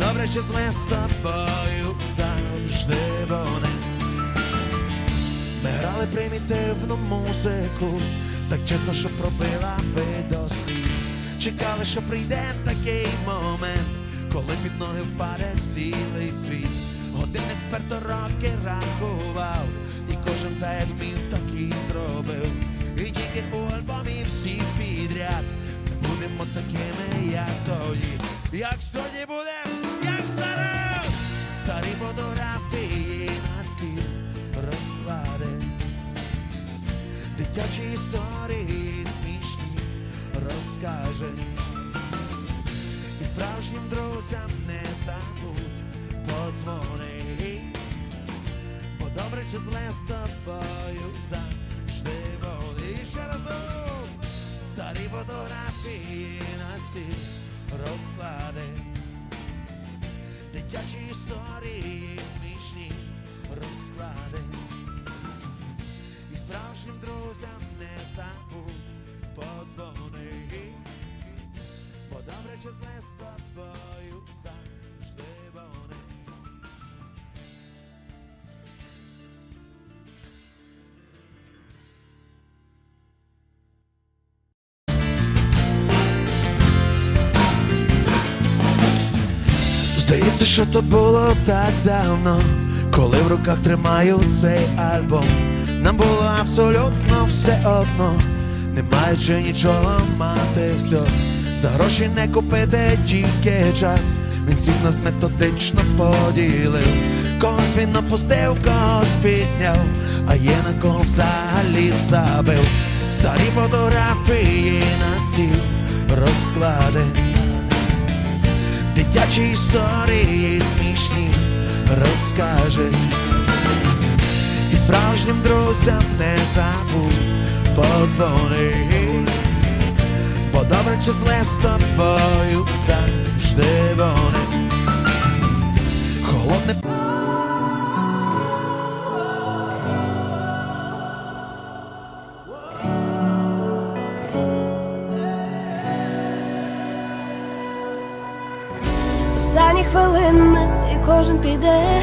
добре чи зле з тобою завжди вони. Ми грали примітивну музику, так чесно, що пробила би до сліз. Чекали, що прийде такий момент, коли під ноги впаде цілий світ. Годинник вперто роки рахував, і кожен та як вмів, так і зробив. І тільки у альбомі всі підряд будемо такими, як тоді. Як сьогодні будем, Дитячі історії смішні розкаже. І справжнім друзям не забудь подзвони. Бо добре чи зле з тобою завжди вони. Ще разом старі фотографії на стіл розклади. Дитячі історії смішні розклади. Справжнім друзям не забудь подзвони. Бо добре зле з тобою завжди вони. Здається, що то було так давно, коли в руках тримаю цей альбом. Нам було абсолютно все одно, не маючи нічого мати все. За гроші не купити тільки час. Він всіх нас методично поділив. Когось він опустив, когось підняв, а є на кого взагалі забив. Старі фотографії на стіл розклади. Дитячі історії смішні розкаже. Справжнім друзям не забудь подзвони. Бо добре чи зле з тобою завжди вони. Холодне Останні хвилини і кожен піде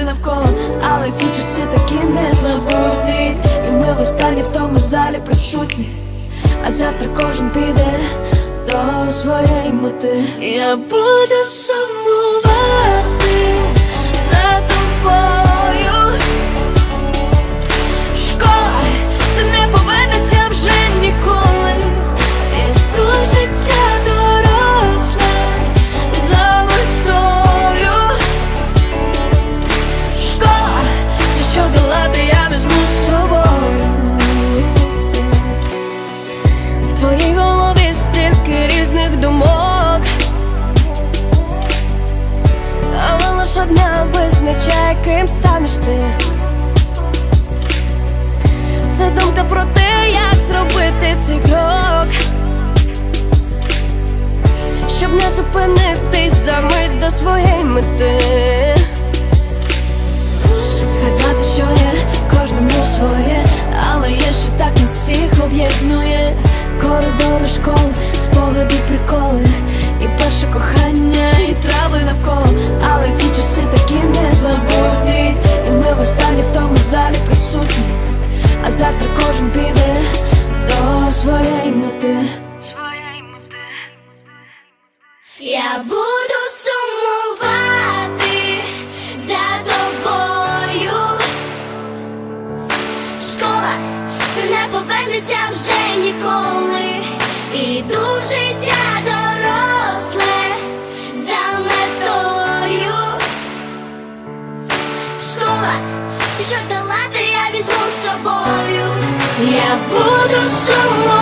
і навколо. Але ці часи такі незабутні. І ми в останній в тому залі присутні. А завтра кожен піде до своєї мети. Я буду сумувати одна визначає, ким станеш ти. мети. Я буду сумувати за тобою. Школа це не повернеться вже ніколи. І дуже життя доросле за метою. Школа, все, що дала, то я візьму з собою. Я буду сумувати.